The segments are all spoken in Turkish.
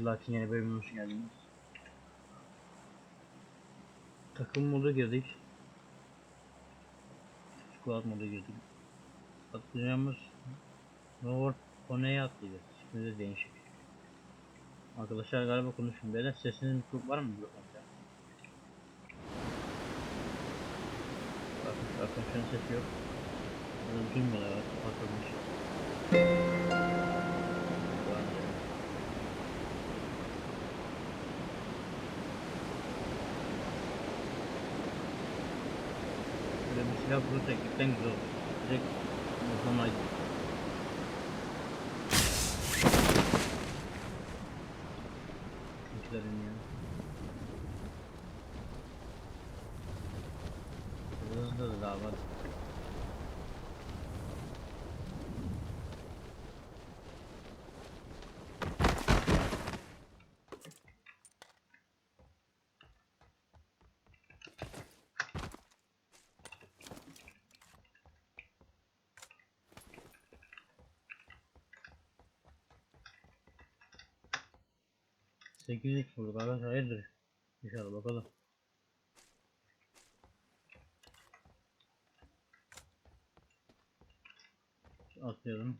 Lite'in yeni bölümüne hoş geldiniz. Takım modu girdik. Squad modu girdik. Atlayacağımız Nowhere Poney'e atlayacağız. İsmi de değişik. Arkadaşlar galiba konuşun. Beyler sesiniz mikrofon var mı mikrofonda? Bakın arkadaşların sesi yok. Duymuyorlar. Kapatılmış. Böyle bir silah bulursak cidden güzel olur. Direkt muhtemelen Bizlerin 8x vurdu kardeş hayırdır? İnşallah bakalım. Atlayalım.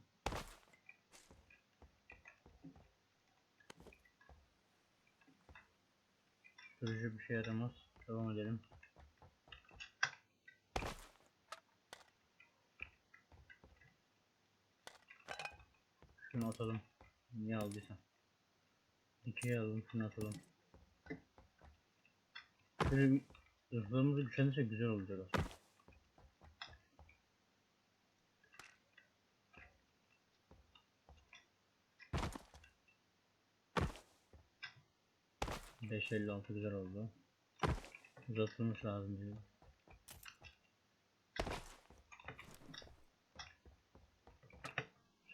Sürücü bir şey yaramaz. Devam edelim. Şunu atalım. Niye aldıysam. İkiye alalım şunu atalım. Şöyle bir güçlenirse güzel olacak aslında. Beş elli altı güzel oldu. Uzatılmış lazım diyor.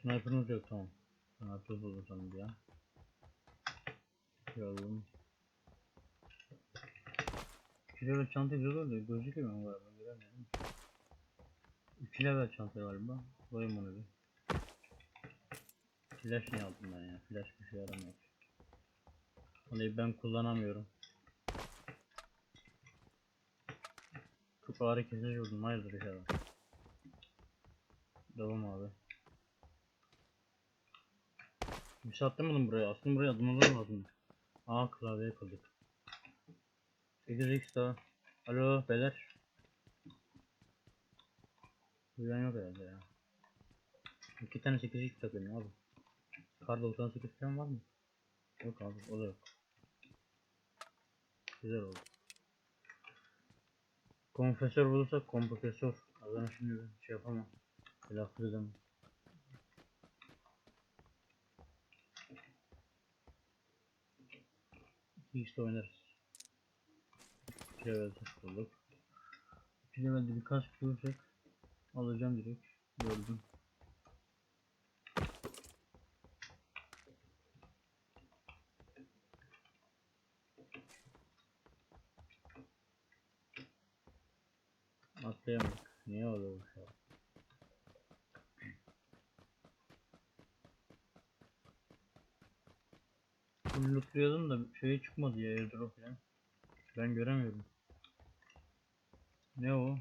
Sniper'ımız yok tamam. Sniper buldum sanırım ya. Yavrum. İki level çanta güzel oldu. Gözükmüyor mu galiba? Göremiyorum. İki level çanta galiba. Koyayım onu bir. Flash ne aldım ben ya? Flash bir şey yaramıyor. Onu ben kullanamıyorum. Çok ağrı kesici oldum. Hayırdır inşallah. Devam abi. Bir şey atlamadım buraya. Aslında buraya atmamız lazım. Aa klavyeye kıldık. 8x daha. Alo beyler. Duyan yok herhalde ya. İki tane 8x takıyorum abi. Kar 98 falan var mı? Yok abi o da yok. Güzel oldu. Konfesör bulursak kompresör. Adana şimdi ben şey yapamam. Telaffuz edemem. İşte oynarız. Level bulduk. Bir levelde birkaç bulursak alacağım direkt. Gördüm. Atlayamadık. Niye oluyor bu şey? Full lootluyordum da şey çıkmadı ya airdrop ya. Ben göremiyorum. Ne o?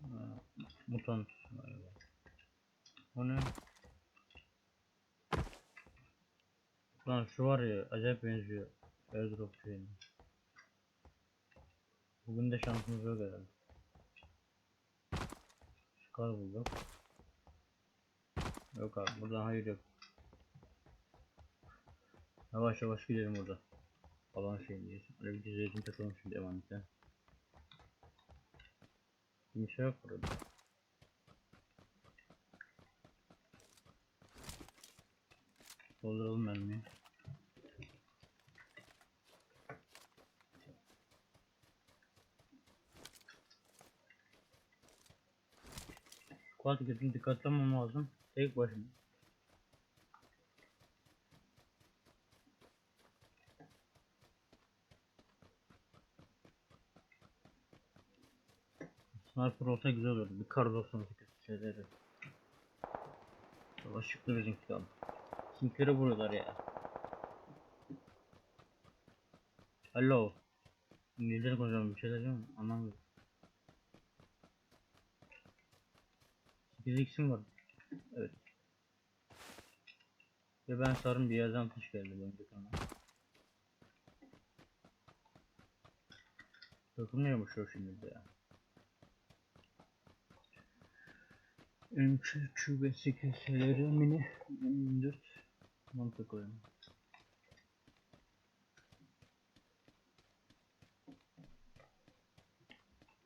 Ha, mutant galiba. O ne? Lan şu var ya acayip benziyor airdrop şeyine. Bugün de şansımız yok herhalde. Scar bulduk. Yok abi buradan hayır yok. Yavaş yavaş gidelim burada. Falan şey diye. Öyle bir düzeydim takalım şimdi emanete. Kimse yok burada. Dolduralım mermiyi. Squad gözüm dikkatli olmam lazım. Tek başına. Sniper olsa güzel olurdu. Bir kar 98 şeyleri. Savaş çıktı bizimki kaldı. Kimlere vuruyorlar ya? Hello. İngilizce konuşalım bir değil mi? Anlamıyorum. 8 x'im var. Evet. Ve ben sarım bir yerden atış geldi bence sana. Takılmıyormuş o şimdi de ya. M3 ve 8 seleri mini M4 mantık koyalım.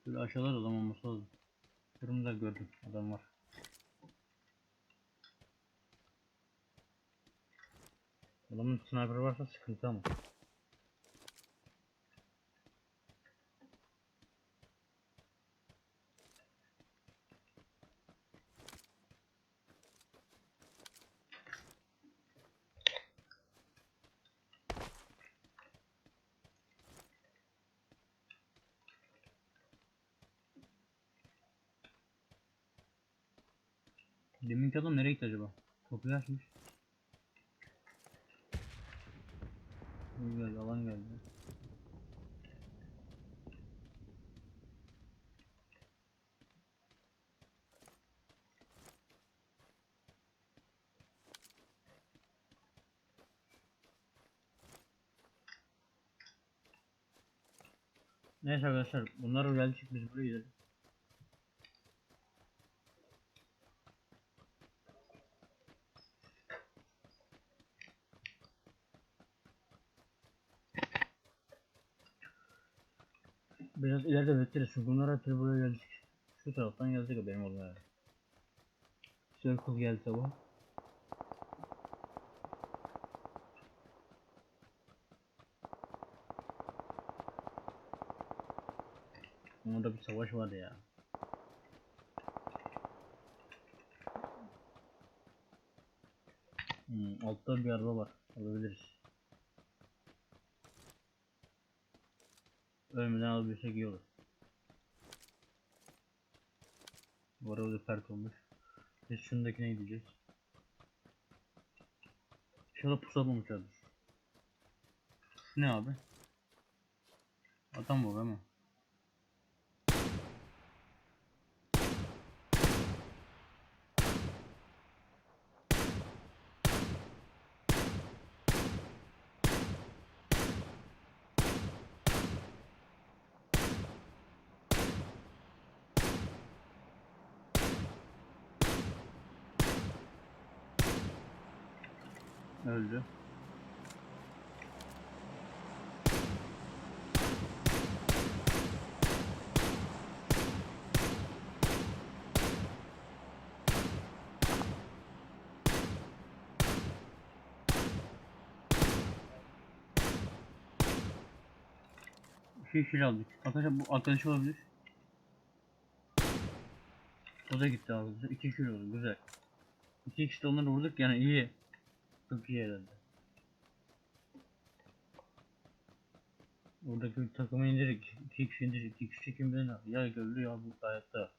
Şöyle aşağılar adam olması lazım. Kırmızı gördüm adam var. Adamın sniper varsa sıkıntı ama. Deminki adam nereye gitti acaba? İyi geldi, alan geldi. Neyse arkadaşlar bunlar geldik biz buraya gidelim. Biraz çünkü bunlar hep buraya geldik. Şu taraftan geldik benim oldu yani. Circle geldi sabah. Orada bir savaş vardı ya. Hmm, altta bir araba var. Alabiliriz. Ölmeden alabilsek iyi olur. Bu arada da pert olmuş. Biz şundakine gideceğiz. İnşallah pusatmamışlardır. Şu ne abi? Adam bu değil mi? Öldü. İki kişi aldık. Arkadaşlar bu arkadaşı olabilir. O da gitti arkadaşlar. İki kişi oldu. Güzel. İki kişi de onları vurduk yani iyi. Çok iyi herhalde. Oradaki takımı indirdik. İki kişi indirdik. İki kişi kim bilir ne yaptı. Ya bu hayatta.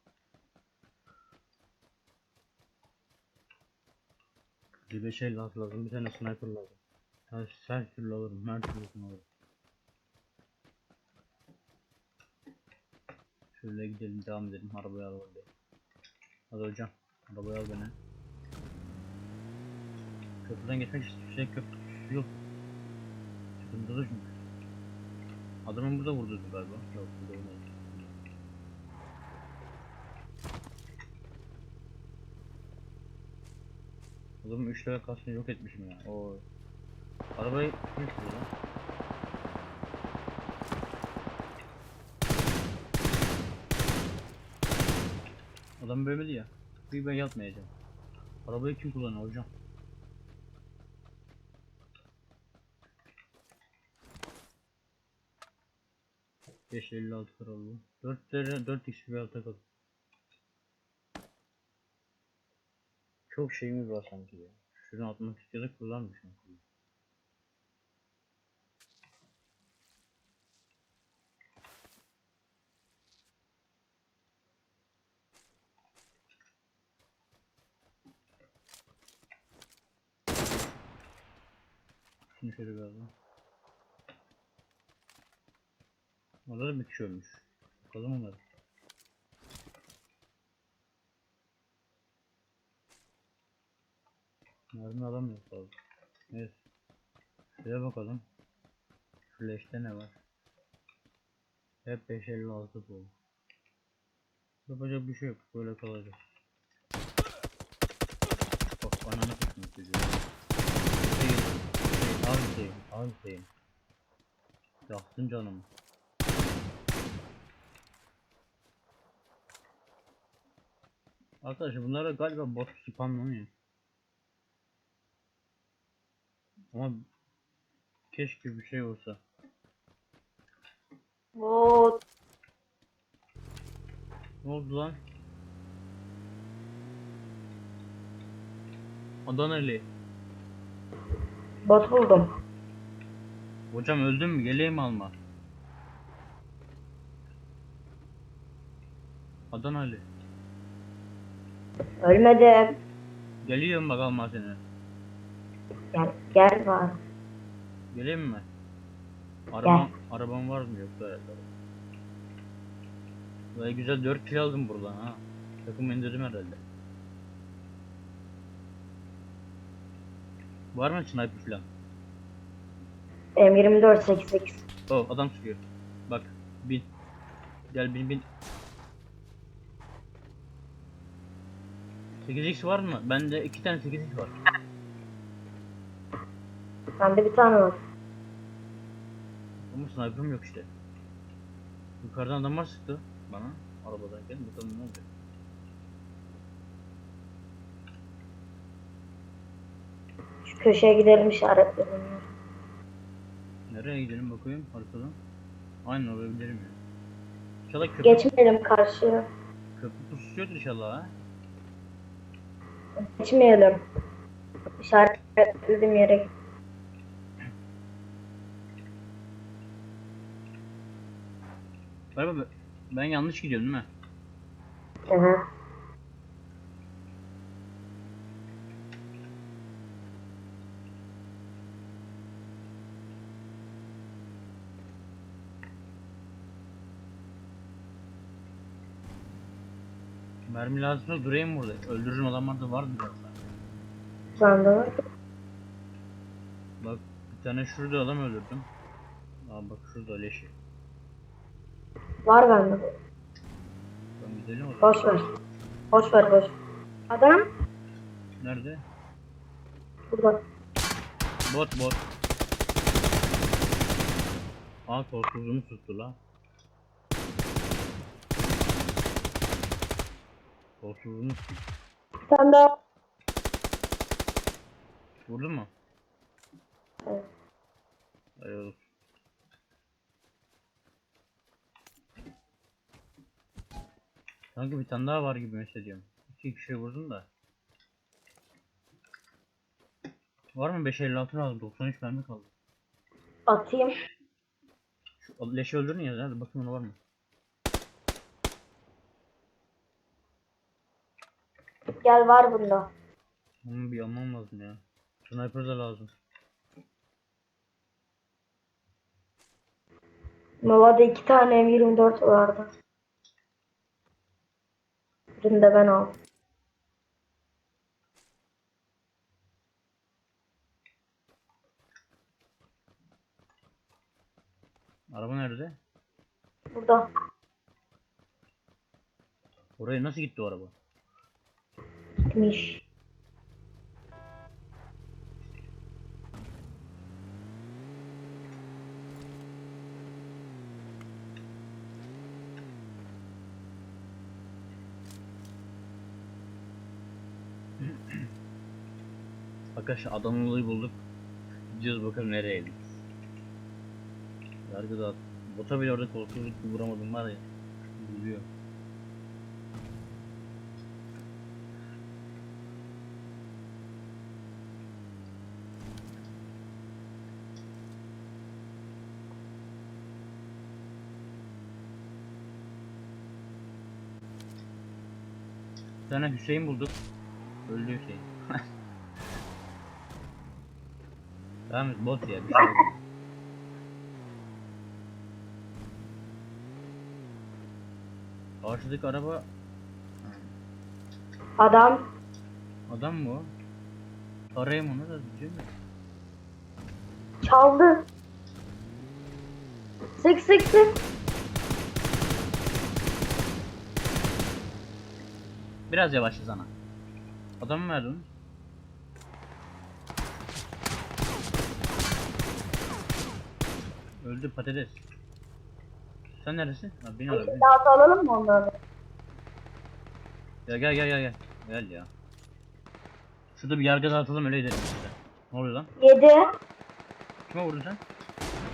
Bir beş el lazım. Bir tane sniper lazım. Her, her türlü alırım. Her türlü alırım. Şöyle gidelim devam edelim. Arabaya al orada. Hadi hocam. Arabaya al beni. Köprüden geçmek için şey köprü yok. Sıkıntılı çünkü. Adamın burada vurdu galiba. Yok burada olmadı. Adamın 3 level kasını yok etmişim ya. O Arabayı sürüyor lan? Adam bölmedi ya. Bir ben yatmayacağım. Arabayı kim kullanıyor hocam? Beş elli altı kralı. Dört lira dört x bir alta kaldı. Çok şeyimiz var sanki ya. Şunu atmak istiyorduk kullanmışım. Şunu şöyle galiba. Orada da bir kişi ölmüş. Bakalım onları. Mermi alamıyor fazla. Neyse. Şuraya bakalım. Flash'te ne var? Hep 556 bu. Yapacak bir şey yok. Böyle kalacak. Bak ananı kısmı çocuğu. Hüseyin. Hüseyin. Al Hüseyin. Al Hüseyin. Yaktın canımı. Arkadaşlar bunlara galiba bot spamlanıyor. Ama keşke bir şey olsa. Oo, Ne oldu lan? Adaneli. bot buldum. Hocam öldün mü? Geleyim alma. Adaneli. Ölmedim. Geliyorum bak alma seni. Gel, gel var. Geleyim mi? Arabam, arabam var mı yoksa herhalde. Böyle güzel 4 kilo aldım buradan ha. Takım indirdim herhalde. Var mı sniper falan? M24 88. Oh adam sıkıyor. Bak bin. Gel bin bin. 8x var mı? Bende 2 tane 8x var. Bende bir tane var. Ama sniper'ım yok işte. Yukarıdan adamlar sıktı bana arabadayken. Bakalım ne olacak. Şu köşeye gidelim işaretledim. Nereye gidelim bakayım haritadan. Aynen oraya gidelim ya. İnşallah köprü, Geçmeyelim karşıya. köprü pusuyordur inşallah ha. Geçmeyelim. İşaretlediğim yere. Galiba ben yanlış gidiyorum değil mi? Hı hı. Mermi lazımsa durayım burada. Öldürürüm adamlar da vardı biraz daha. Bende var. Bak bir tane şurada adam öldürdüm. Aa bak şurada leşi. Var bende. Ben gidelim o zaman. Boş ver. Boş ver boş. Adam Nerede? burada. Bot bot. Aa kolsuzluğumu tuttu la. Bir tane daha. Vurdu mu? Evet. Olsun. Sanki bir tane daha var gibi hissediyorum. İki kişi vurdum da. Var mı 556 lazım? 93 mermi kaldı. Atayım. Şu leşi öldürün ya. Hadi bakın ona var mı? Gel var bunda. Onu bir almam lazım ya. Sniper da lazım. Nova'da iki tane M24 vardı. Birini de ben aldım. Araba nerede? Burada. Oraya nasıl gitti o araba? Gitmiş. Arkadaşlar Adanalı'yı bulduk. Gidiyoruz bakalım nereye gidiyoruz. Yargıda bota bile orada kolsuzluk vuramadım var ya. Üzülüyor. Tane Hüseyin bulduk. Öldü Hüseyin. Tamam bot ya bir şey. Karşıdaki araba Adam adam mı o? Arayayım onu da diyeceğim de. çaldı. Sık sık sık. Biraz yavaşlasana. Adam mı verdin? Öldü patates. Sen neresin? Ha beni aradı. Daha alalım mı onları? Ya gel gel gel gel. Gel ya. Şurada bir yargı dağıtalım öyle gidelim işte. Ne oluyor lan? Yedi. Kime vurdun sen?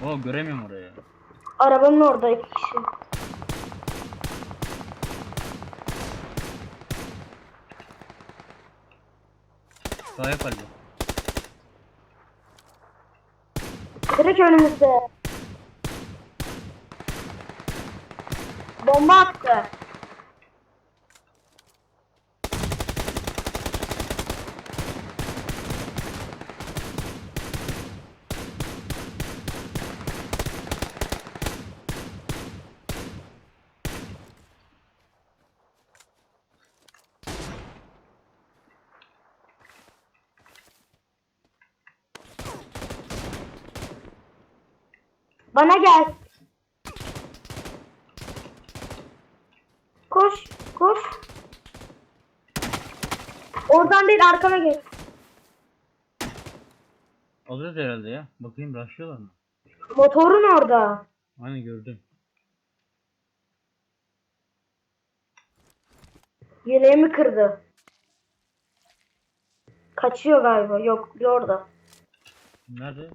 Oo göremiyorum orayı. Arabanın orada iki kişi. Sağ yap. Direkt önümüzde. Bomba attı. Bana gel. Koş, koş. Oradan değil arkana gel. Alırız herhalde ya. Bakayım rushlıyorlar mı? Motorun orada. Aynen gördüm. Yeleğimi kırdı. Kaçıyor galiba. Yok, bir orada. Nerede?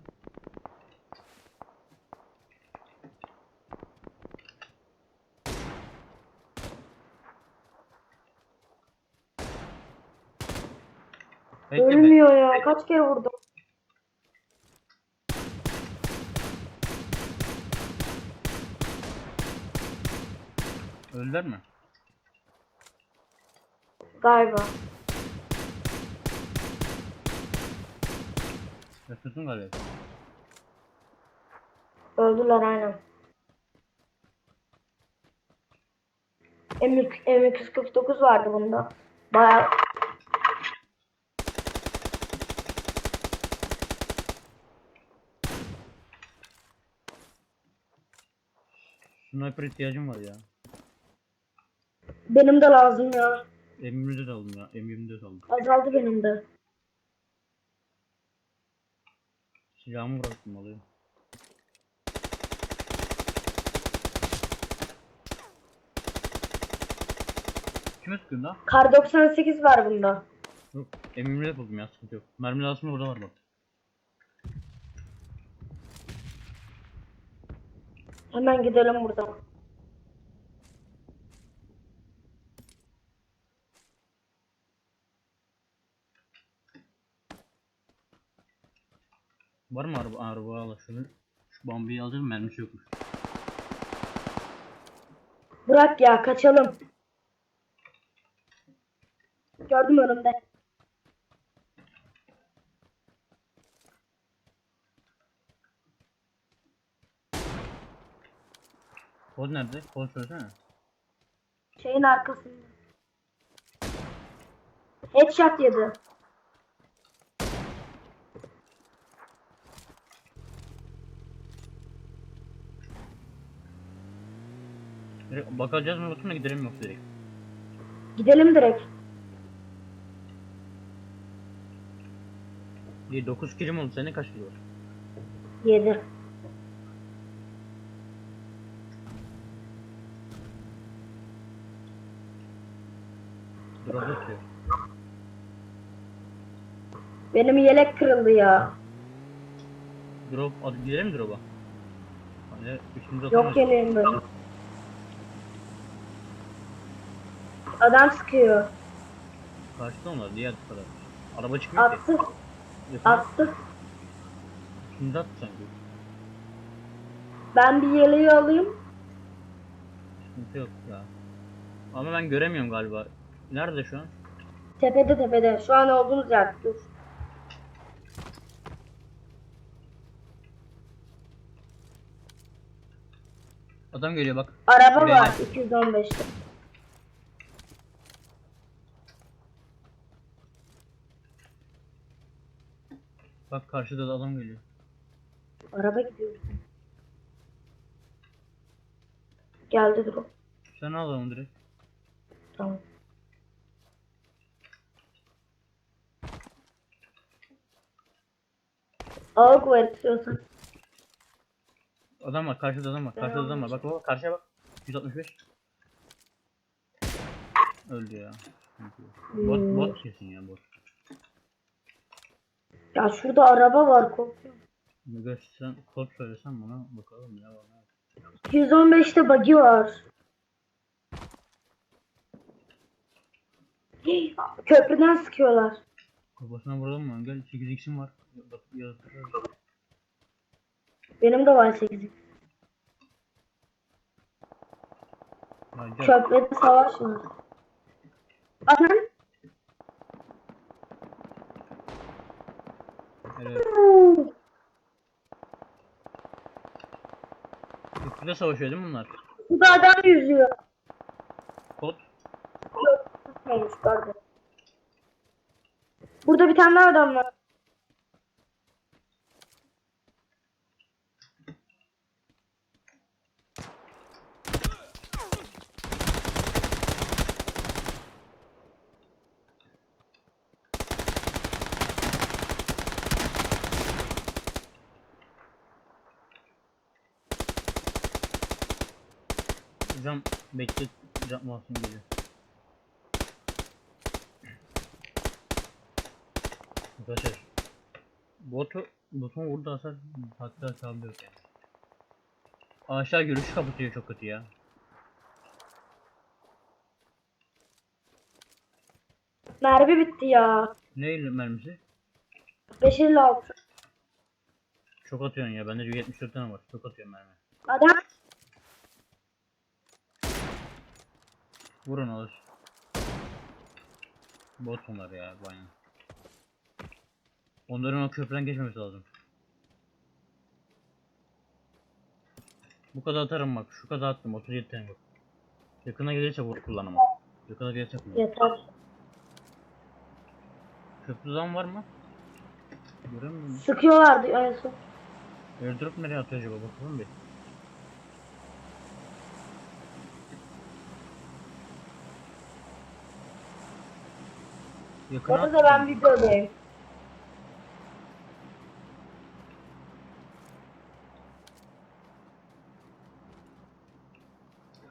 Bekle be. Ölmüyor ya. Kaç kere vurdum. Öldüler mi? Galiba. Yaşasın galiba. Öldüler aynen. M- M249 vardı bunda. Baya Sniper ihtiyacım var ya. benim de lazım ya. M24 aldım ya. M24 aldım. Azaldı benim de. Silahımı bıraktım alayım. Kime sıkıyorsun lan? Kar 98 var bunda. Yok. M24 buldum ya sıkıntı yok. Mermi lazım orada var bak. Hemen gidelim buradan. Var mı araba? Araba al şunu. Şu bambiyi alacağım mermisi yokmuş. Bırak ya kaçalım. Gördüm önümde. Koz nerede? Koz söylesene. Şeyin arkasında. Headshot yedi. Direkt bakacağız mı bakayım da gidelim mi yoksa direkt? Gidelim direkt. Bir 9 kilim oldu senin kaç kilo var? 7. Kırıldı. Benim yelek kırıldı ya. Drop, adı girelim mi drop'a? Hani üçüncü Yok yeleğim böyle. Adam sıkıyor. Karşıda onlar diğer taraf. Araba çıkmıyor Attı. ki. Yapın. Attı. Üçüncü attı sanki. Ben bir yeleği alayım. Sıkıntı yok ya. Ama ben göremiyorum galiba. Nerede şu an? Tepede tepede. Şu an olduğunuz yer. Dur. Adam geliyor bak. Araba Buraya var 215'te. Bak karşıda da adam geliyor. Araba gidiyor. Geldi drop. Sen al onu direkt. Tamam. Ağır kuvvet istiyorsan. Adam var karşıda adam var. Karşıda adam var. Bak bak karşıya bak. 165. Öldü ya. Bot Hmm. bot kesin ya bot. Ya şurada araba var korkuyorum. Mega sen kod söylesen bana bakalım ya bana. 215'te buggy var. Köprüden sıkıyorlar. Kafasına vuralım mı? Gel 8x'im var. Bak yaratıklar. Benim de var 8. Ya gel. Köprüde savaş var. Anam. Evet. Köprüde savaşıyor değil mi bunlar? Bu da adam yüzüyor. Kod. Neymiş pardon. Burada bir tane adam var. Cam bekle cam masum geliyor. Arkadaşlar botu botun vurdu hasar hatta yok yani. Aşağı görüşü kapatıyor çok kötü ya. Mermi bitti ya. Ne mermisi? 556. Çok atıyorsun ya. Bende 74 tane var. Çok atıyorum mermi. Adam Vurun alır. Bot bunlar ya bayağı. Onların o köprüden geçmemesi lazım. Bu kadar atarım bak. Şu kadar attım. 37 tane yok. Yakına gelirse vur kullanamam. Yakına gelirse kullan. yeter. Köprüden var mı? Göremiyorum. Sıkıyorlardı en son. Airdrop nereye atıyor acaba? Bakalım bir. Yakına Orada da ben videodayım.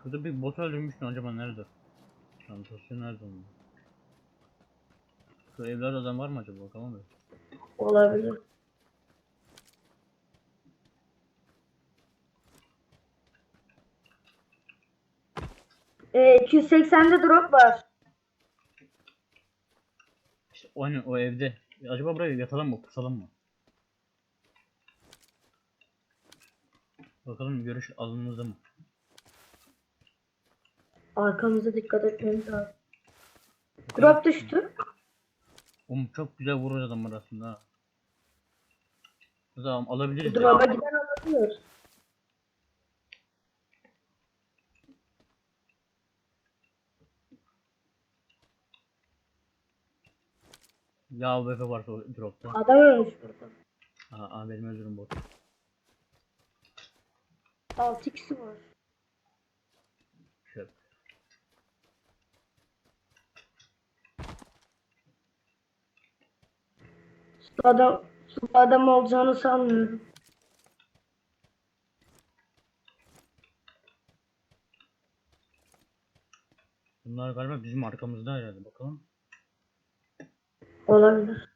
Şurada bir bot öldürmüştün acaba nerede? Çantası nerede onun? Şu evlerde adam var mı acaba bakalım bir. Olabilir. Ee, 280'de drop var. İşte o o evde. Acaba buraya yatalım mı pusalım mı? Bakalım görüş alanımızda mı? Arkamıza dikkat etmemiz lazım. Drop düştü. Oğlum çok güzel vurur adamlar aslında ha. Tamam alabiliriz. Drop'a giden alabilir. Ya AWP varsa o dropta. Adam ölmüş burada. Aa, aa benim özürüm bot. 6x'i var. Adam, su adam olacağını sanmıyorum. Bunlar galiba bizim arkamızda herhalde bakalım. Olabilir.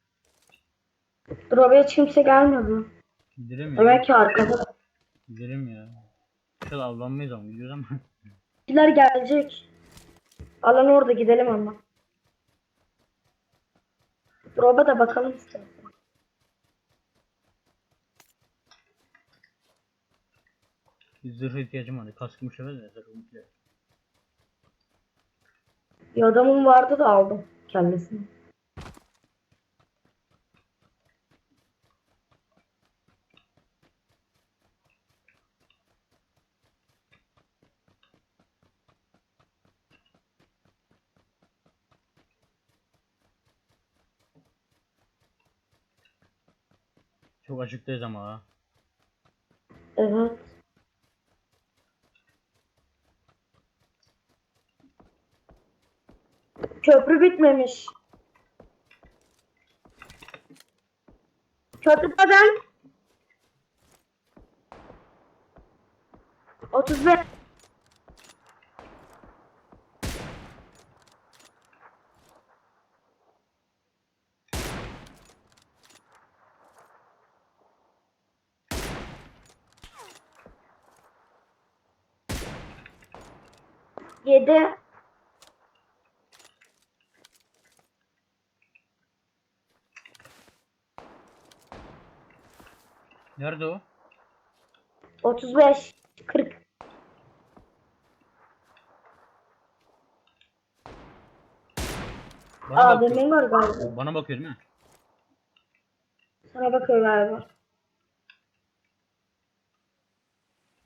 Drop'a hiç kimse gelmedi. Gidelim ya. Demek ki arkada. Gidelim ya. İnşallah avlanmayız ama gidiyoruz ama. Bizler gelecek. Alan orada gidelim ama. Drop'a da bakalım istersen. Zırh ihtiyacım vardı. Kaskımı çevez de zırhımı çevez. Adamım vardı da aldım kellesini. Çok açıktayız ama ha. Evet. Köprü bitmemiş. Köprüden 35 7 Nerede o? 35 40 Bana Aa bakıyor. benim var galiba. Bana bakıyor değil mi? Sana bakıyor galiba.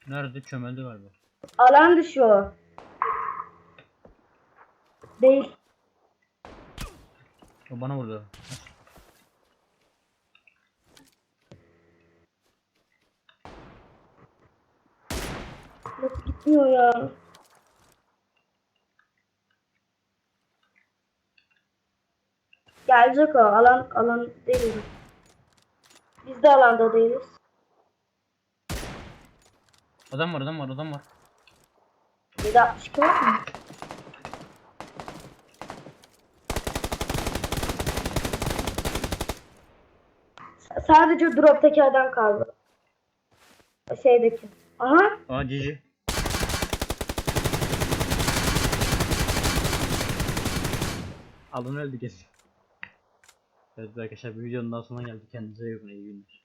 Nerede? Çömeldi galiba. Alan dışı o. Değil. O bana vurdu. Nasıl gitmiyor ya? Gelecek o. Alan alan değil. Biz de alanda değiliz. Adam var adam var adam var. 762 var mı? S- Sadece drop'taki adam kaldı. Şeydeki. Aha. Aa cici. Alın öldü kesin. Evet arkadaşlar bir videonun daha sonuna geldik. Kendinize iyi bakın. günler.